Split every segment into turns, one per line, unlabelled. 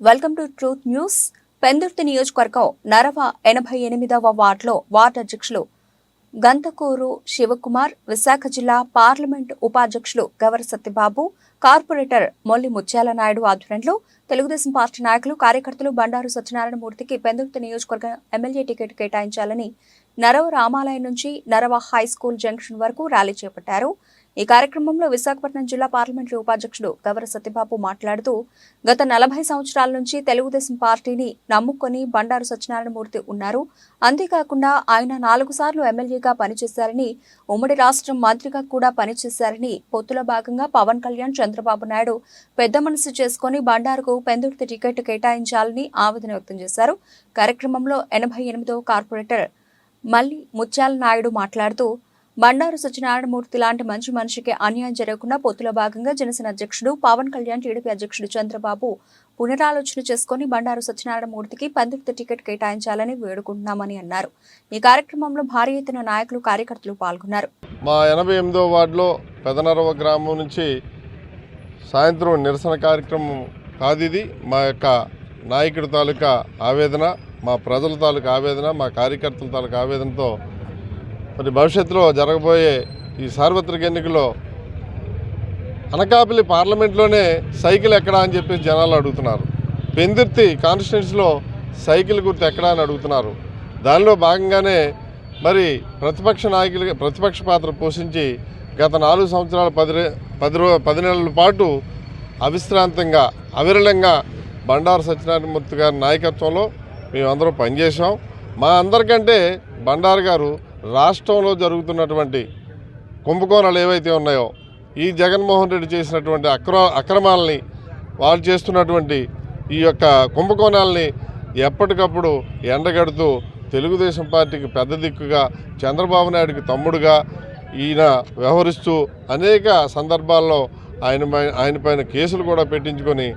Welcome to truth news Pendurthi నియోజకవర్గం నరవ ఎనభై ఎనిమిదవ వార్డులో వార్డు అధ్యక్షులు గంతకూరు శివకుమార్ విశాఖ జిల్లా పార్లమెంట్ ఉపాధ్యక్షులు గవర సత్యబాబు కార్పొరేటర్ మొల్లి ముత్యాల నాయుడు ఆధ్వర్యంలో తెలుగుదేశం పార్టీ నాయకులు కార్యకర్తలు బండారు సత్యనారాయణ మూర్తికి పెందుర్తి నియోజకవర్గం ఎమ్మెల్యే టికెట్ కేటాయించాలని నరవ రామాలయం నుంచి నరవ హై స్కూల్ జంక్షన్ వరకు ర్యాలీ చేపట్టారు. ఈ కార్యక్రమంలో విశాఖపట్నం జిల్లా పార్లమెంటరీ ఉపాధ్యక్షుడు గవర సత్యబాబు మాట్లాడుతూ గత నలభై సంవత్సరాల నుంచి తెలుగుదేశం పార్టీని నమ్ముకొని బండారు సత్యనారాయణమూర్తి ఉన్నారు. అంతేకాకుండా ఆయన నాలుగు సార్లు ఎమ్మెల్యేగా పనిచేశారని ఉమ్మడి రాష్ట్రం మంత్రిగా కూడా పనిచేశారని పొత్తులో భాగంగా పవన్ కళ్యాణ్ చంద్రబాబు నాయుడు పెద్ద మనసు చేసుకుని బండారుకు పెందుర్తి టికెట్ కేటాయించాలని ఆవేదన వ్యక్తం చేశారు. కార్యక్రమంలో ఎనభై ఎనిమిదవ కార్పొరేటర్ మల్లి ముత్యాల నాయుడు మాట్లాడుతూ బండారు సత్యనారాయణమూర్తి లాంటి మంచి మనిషికి అన్యాయం జరగకుండా పొత్తులో భాగంగా జనసేన అధ్యక్షుడు పవన్ కళ్యాణ్ టీడీపీ అధ్యక్షుడు చంద్రబాబు పునరాలోచన చేసుకుని బండారు సత్యనారాయణమూర్తికి పందిరిత టికెట్ కేటాయించాలని వేడుకుంటున్నామని అన్నారు. ఈ కార్యక్రమంలో భారీ ఎత్తున నాయకులు కార్యకర్తలు పాల్గొన్నారు.
మా ఎనభై ఎనిమిదో వార్డులో పెదనరవ గ్రామం నుంచి సాయంత్రం నిరసన కార్యక్రమం కాదు ఇది. మా యొక్క నాయకుడి తాలూకా ఆవేదన మా ప్రజల తాలూకా ఆవేదన మా కార్యకర్తల తాలూకా ఆవేదనతో మరి భవిష్యత్తులో జరగబోయే ఈ సార్వత్రిక ఎన్నికల్లో అనకాపల్లి పార్లమెంట్లోనే సైకిల్ ఎక్కడా అని చెప్పి జనాలు అడుగుతున్నారు. పెందిర్తి కాన్స్టిట్యున్సీలో సైకిల్ గుర్తు ఎక్కడా అని అడుగుతున్నారు. దానిలో భాగంగానే మరి ప్రతిపక్ష నాయకులు ప్రతిపక్ష పాత్ర పోషించి గత నాలుగు సంవత్సరాల పది పది రో పది నెలల పాటు అవిశ్రాంతంగా అవిరళంగా బండారు సత్యనారాయణమూర్తి గారి నాయకత్వంలో మేమందరం పనిచేసాం మా అందరికంటే బండారు గారు రాష్ట్రంలో జరుగుతున్నటువంటి కుంభకోణాలు ఏవైతే ఉన్నాయో ఈ జగన్మోహన్ రెడ్డి చేసినటువంటి అక్ర అక్రమాలని వాళ్ళు చేస్తున్నటువంటి ఈ యొక్క కుంభకోణాలని ఎప్పటికప్పుడు ఎండగడుతూ తెలుగుదేశం పార్టీకి పెద్ద దిక్కుగా చంద్రబాబు నాయుడికి తమ్ముడుగా ఈయన వ్యవహరిస్తూ అనేక సందర్భాల్లో ఆయన పై- ఆయన పైన కేసులు కూడా పెట్టించుకొని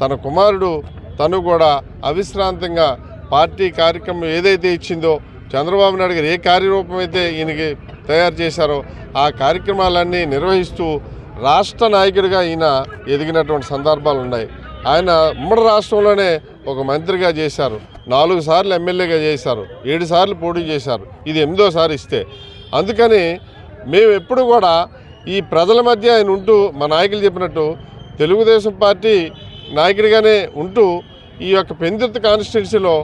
తన కుమారుడు తను కూడా అవిశ్రాంతంగా పార్టీ కార్యక్రమం ఏదైతే ఇచ్చిందో చంద్రబాబు నాయుడు గారు ఏ కార్యరూపం అయితే ఈయనకి తయారు చేశారో ఆ కార్యక్రమాలన్నీ నిర్వహిస్తూ రాష్ట్ర నాయకుడిగా ఈయన ఎదిగినటువంటి సందర్భాలు ఉన్నాయి. ఆయన ఉమ్మడి రాష్ట్రంలోనే ఒక మంత్రిగా చేశారు. నాలుగు సార్లు ఎమ్మెల్యేగా చేశారు. ఏడు సార్లు పోటీ చేశారు. ఇది ఎనిమిదోసారి ఇస్తే. అందుకని మేము ఎప్పుడు కూడా ఈ ప్రజల మధ్య ఆయన ఉంటూ మా నాయకులు చెప్పినట్టు తెలుగుదేశం పార్టీ నాయకుడిగానే ఉంటూ ఈ యొక్క పెందుర్తి కాన్స్టిట్యున్సీలో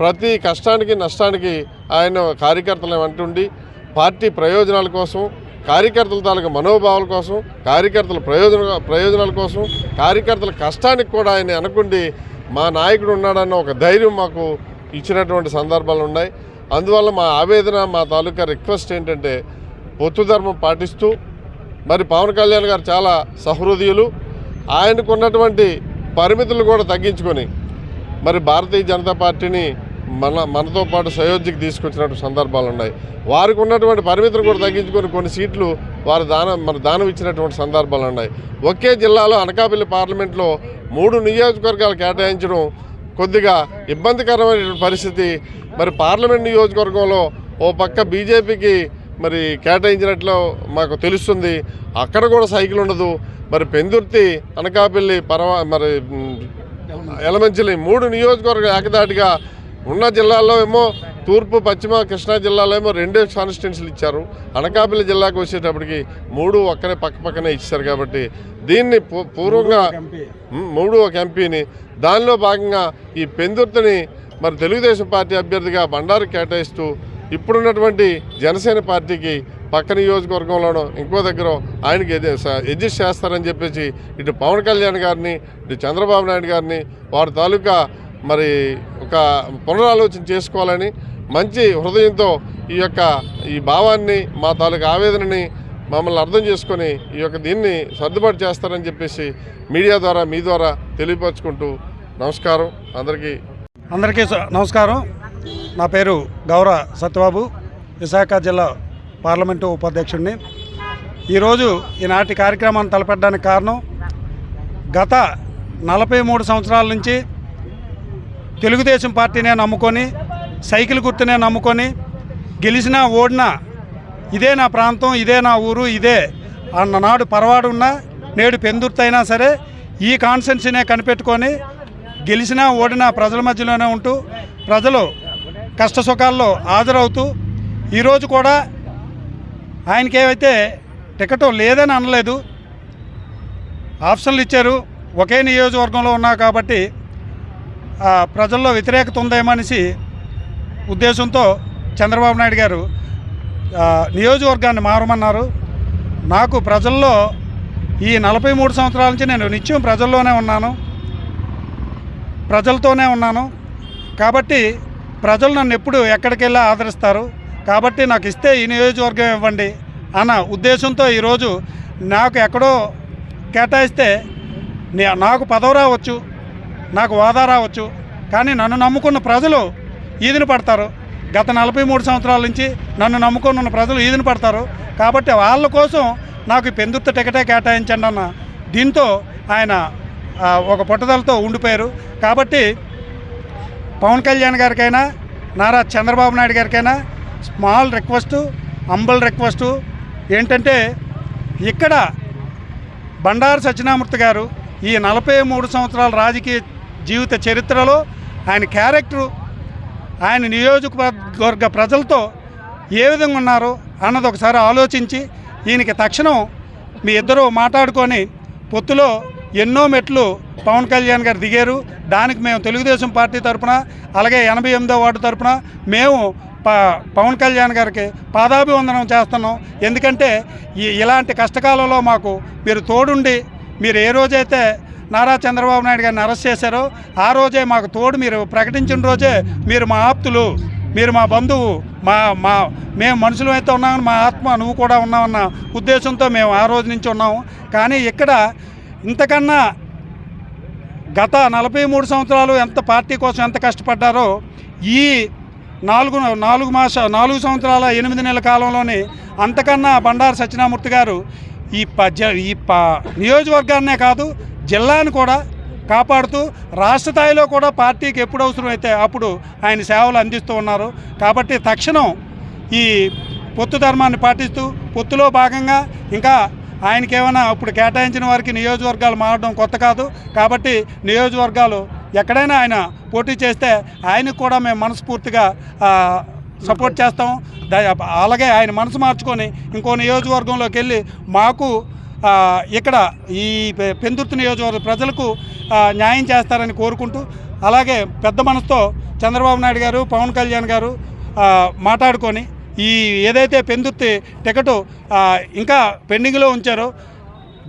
ప్రతి కష్టానికి నష్టానికి ఆయన కార్యకర్తలు అంటుండి పార్టీ ప్రయోజనాల కోసం కార్యకర్తల తాలూకు మనోభావాల కోసం కార్యకర్తల ప్రయోజన ప్రయోజనాల కోసం కార్యకర్తల కష్టానికి కూడా ఆయన అనుకుండి మా నాయకుడు ఉన్నాడన్న ఒక ధైర్యం మాకు ఇచ్చినటువంటి సందర్భాలు ఉన్నాయి. అందువల్ల మా ఆవేదన మా తాలూకా రిక్వెస్ట్ ఏంటంటే పొత్తు ధర్మం పాటిస్తూ మరి పవన్ కళ్యాణ్ గారు చాలా సహృదయులు. ఆయనకున్నటువంటి పరిమితులు కూడా తగ్గించుకొని మరి భారతీయ జనతా పార్టీని మన మనతో పాటు సయోధ్యకి తీసుకొచ్చినటువంటి సందర్భాలు ఉన్నాయి. వారికి ఉన్నటువంటి పరిమితులు కూడా తగ్గించుకొని కొన్ని సీట్లు వారు దానం మన దానం ఇచ్చినటువంటి సందర్భాలు ఉన్నాయి. ఒకే జిల్లాలో అనకాపల్లి పార్లమెంట్లో మూడు నియోజకవర్గాలు కేటాయించడం కొద్దిగా ఇబ్బందికరమైన పరిస్థితి. మరి పార్లమెంట్ నియోజకవర్గంలో ఓ పక్క బీజేపీకి మరి కేటాయించినట్లు మాకు తెలుస్తుంది. అక్కడ కూడా సైకిల్ ఉండదు. మరి పెందుర్తి అనకాపల్లి పరవా మరి ఎలమంచిలి మూడు నియోజకవర్గ ఏకదాటిగా ఉన్న జిల్లాల్లో ఏమో తూర్పు పశ్చిమ కృష్ణా జిల్లాలో ఏమో రెండే కాన్స్టిట్యున్సీలు ఇచ్చారు. అనకాపల్లి జిల్లాకు వచ్చేటప్పటికి మూడు ఒక్కనే పక్క పక్కనే ఇచ్చారు కాబట్టి దీన్ని పూర్వంగా మూడు ఒక ఎంపీని దానిలో భాగంగా ఈ పెందుర్తిని మరి తెలుగుదేశం పార్టీ అభ్యర్థిగా బండారు కేటాయిస్తూ ఇప్పుడున్నటువంటి జనసేన పార్టీకి పక్క నియోజకవర్గంలోనో ఇంకో దగ్గర ఆయనకి ఎడ్జస్ట్ చేస్తారని చెప్పేసి ఇటు పవన్ కళ్యాణ్ గారిని ఇటు చంద్రబాబు నాయుడు గారిని వారి తాలూకా మరి ఒక పునరాలోచన చేసుకోవాలని మంచి హృదయంతో ఈ యొక్క ఈ భావాన్ని మా తాలూకా ఆవేదనని మమ్మల్ని అర్థం చేసుకొని ఈ యొక్క దీన్ని సర్దుబాటు చేస్తారని చెప్పేసి మీడియా ద్వారా మీ ద్వారా తెలియపరచుకుంటూ నమస్కారం. అందరికీ
అందరికీ స- నమస్కారం. నా పేరు గౌర సత్యబాబు. విశాఖ జిల్లా పార్లమెంటు ఉపాధ్యక్షుడిని. ఈరోజు ఈనాటి కార్యక్రమాన్ని తలపెట్టడానికి కారణం గత నలభై మూడు సంవత్సరాల నుంచి తెలుగుదేశం పార్టీనే నమ్ముకొని సైకిల్ గుర్తునే నమ్ముకొని గెలిచినా ఓడినా ఇదే నా ప్రాంతం ఇదే నా ఊరు ఇదే అన్ననాడు పరవాడున్నా నేడు పెందుర్తైనా సరే ఈ కాన్సెన్సీనే కనిపెట్టుకొని గెలిచినా ఓడినా ప్రజల మధ్యలోనే ఉంటూ ప్రజలు కష్ట సుఖాల్లో హాజరవుతూ ఈరోజు కూడా ఆయనకి ఏవైతే టికెట్ లేదని అనలేదు ఆప్షన్లు ఇచ్చారు ఒకే నియోజకవర్గంలో ఉన్నా కాబట్టి ప్రజల్లో వ్యతిరేకత ఉందేమనేసి ఉద్దేశంతో చంద్రబాబు నాయుడు గారు నియోజకవర్గాన్ని మారమన్నారు. నాకు ప్రజల్లో ఈ నలభై మూడు సంవత్సరాల నుంచి నేను నిత్యం ప్రజల్లోనే ఉన్నాను ప్రజలతోనే ఉన్నాను. కాబట్టి ప్రజలు నన్ను ఎప్పుడు ఎక్కడికి వెళ్ళి ఆదరిస్తారు? కాబట్టి నాకు ఇస్తే ఈ నియోజకవర్గం ఇవ్వండి అన్న ఉద్దేశంతో ఈరోజు నాకు ఎక్కడో కేటాయిస్తే నాకు పదవి రావచ్చు నాకు హోదా రావచ్చు. కానీ నన్ను నమ్ముకున్న ప్రజలు ఈదిన పడతారు. గత నలభై మూడు సంవత్సరాల నుంచి నన్ను నమ్ముకుని ఉన్న ప్రజలు ఈదిన పడతారు. కాబట్టి వాళ్ళ కోసం నాకు పెందుత్తు పెందుర్త టికెటే కేటాయించండి అన్న దీంతో ఆయన ఒక పట్టుదలతో ఉండిపోయారు. కాబట్టి పవన్ కళ్యాణ్ గారికైనా నారా చంద్రబాబు నాయుడు గారికైనా స్మాల్ రిక్వెస్టు అంబల్ రిక్వెస్టు ఏంటంటే ఇక్కడ బండారు సత్యనామూర్తి గారు ఈ నలభై మూడు సంవత్సరాల రాజకీయ జీవిత చరిత్రలో ఆయన క్యారెక్టరు ఆయన నియోజకవర్గ ప్రజలతో ఏ విధంగా ఉన్నారు అన్నది ఒకసారి ఆలోచించి ఈయనకి తక్షణం మీ ఇద్దరు మాట్లాడుకొని పొత్తులో ఎన్నో మెట్లు పవన్ కళ్యాణ్ గారు దిగారు. దానికి మేము తెలుగుదేశం పార్టీ తరపున అలాగే ఎనభై ఎనిమిదో వార్డు తరపున మేము పవన్ కళ్యాణ్ గారికి పాదాభివందనం చేస్తున్నాం. ఎందుకంటే ఈ ఇలాంటి కష్టకాలంలో మాకు మీరు తోడుండి మీరు ఏ రోజైతే నారా చంద్రబాబు నాయుడు గారిని అరెస్ట్ చేశారో ఆ రోజే మాకు తోడు మీరు ప్రకటించిన రోజే మీరు మా ఆప్తులు మీరు మా బంధువు మా మా మేము మనుషులు అయితే ఉన్నామని మా ఆత్మ నువ్వు కూడా ఉన్నావన్న ఉద్దేశంతో మేము ఆ రోజు నుంచి ఉన్నాము. కానీ ఇక్కడ ఇంతకన్నా గత నలభై మూడు సంవత్సరాలు ఎంత పార్టీ కోసం ఎంత కష్టపడ్డారో ఈ నాలుగు నాలుగు మాస నాలుగు సంవత్సరాల ఎనిమిది నెలల కాలంలోనే అంతకన్నా బండారు సత్యనామూర్తి గారు ఈ పద్య ఈ ప నియోజకవర్గాన్నే కాదు జిల్లాను కూడా కాపాడుతూ రాష్ట్ర స్థాయిలో కూడా పార్టీకి ఎప్పుడు అవసరమైతే అప్పుడు ఆయన సేవలు అందిస్తూ ఉన్నారు. కాబట్టి తక్షణం ఈ పొత్తు ధర్మాన్ని పాటిస్తూ పొత్తులో భాగంగా ఇంకా ఆయనకి ఏమైనా ఇప్పుడు కేటాయించిన వారికి నియోజకవర్గాలు మారడం కొత్త కాదు. కాబట్టి నియోజకవర్గాలు ఎక్కడైనా ఆయన పోటీ చేస్తే ఆయనకు కూడా మేము మనస్ఫూర్తిగా సపోర్ట్ చేస్తాం. అలాగే ఆయన మనసు మార్చుకొని ఇంకో నియోజకవర్గంలోకి వెళ్ళి మాకు ఇక్కడ ఈ పెందుర్తి నియోజకవర్గ ప్రజలకు న్యాయం చేస్తారని కోరుకుంటూ అలాగే పెద్ద మనసుతో చంద్రబాబు నాయుడు గారు పవన్ కళ్యాణ్ గారు మాట్లాడుకొని ఈ ఏదైతే పెందుర్తి టికెట్ ఇంకా పెండింగ్లో ఉంచారో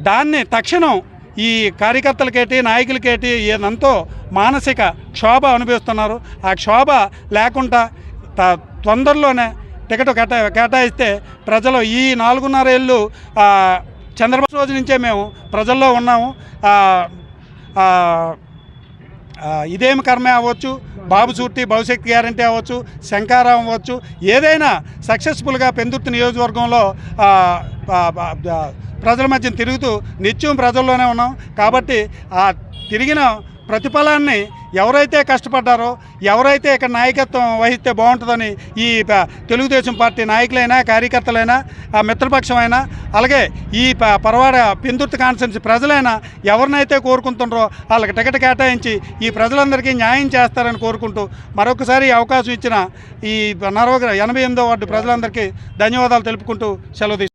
దాన్ని తక్షణం ఈ కార్యకర్తలకేటి నాయకులకేటి ఎంతో మానసిక క్షోభ అనుభవిస్తున్నారు. ఆ క్షోభ లేకుండా త- తొందరలోనే టికెట్ కేటా కేటాయిస్తే ప్రజలు ఈ నాలుగున్నర ఏళ్ళు చంద్రబాబు రోజు నుంచే మేము ప్రజల్లో ఉన్నాము. ఇదేమి కర్మే అవ్వచ్చు? బాబు సూర్తి భవిష్యత్ గ్యారంటీ అవ్వచ్చు శంకారావం అవ్వచ్చు. ఏదైనా సక్సెస్ఫుల్గా పెందుర్తి నియోజకవర్గంలో ప్రజల మధ్య తిరుగుతూ నిత్యం ప్రజల్లోనే ఉన్నాం. కాబట్టి ఆ తిరిగిన ప్రతిఫలాన్ని ఎవరైతే కష్టపడ్డారో ఎవరైతే ఇక్కడ నాయకత్వం వహిస్తే బాగుంటుందని ఈ తెలుగుదేశం పార్టీ నాయకులైనా కార్యకర్తలైనా ఆ మిత్రపక్షమైనా అలాగే ఈ పరవాడ పెందుర్తి కాన్స్టెన్సీ ప్రజలైనా ఎవరినైతే కోరుకుంటుండ్రో వాళ్ళకి టికెట్ కేటాయించి ఈ ప్రజలందరికీ న్యాయం చేస్తారని కోరుకుంటూ మరొకసారి అవకాశం ఇచ్చిన ఈ నరవ ఎనభై ఎనిమిదో వార్డు ప్రజలందరికీ ధన్యవాదాలు తెలుపుకుంటూ సెలవు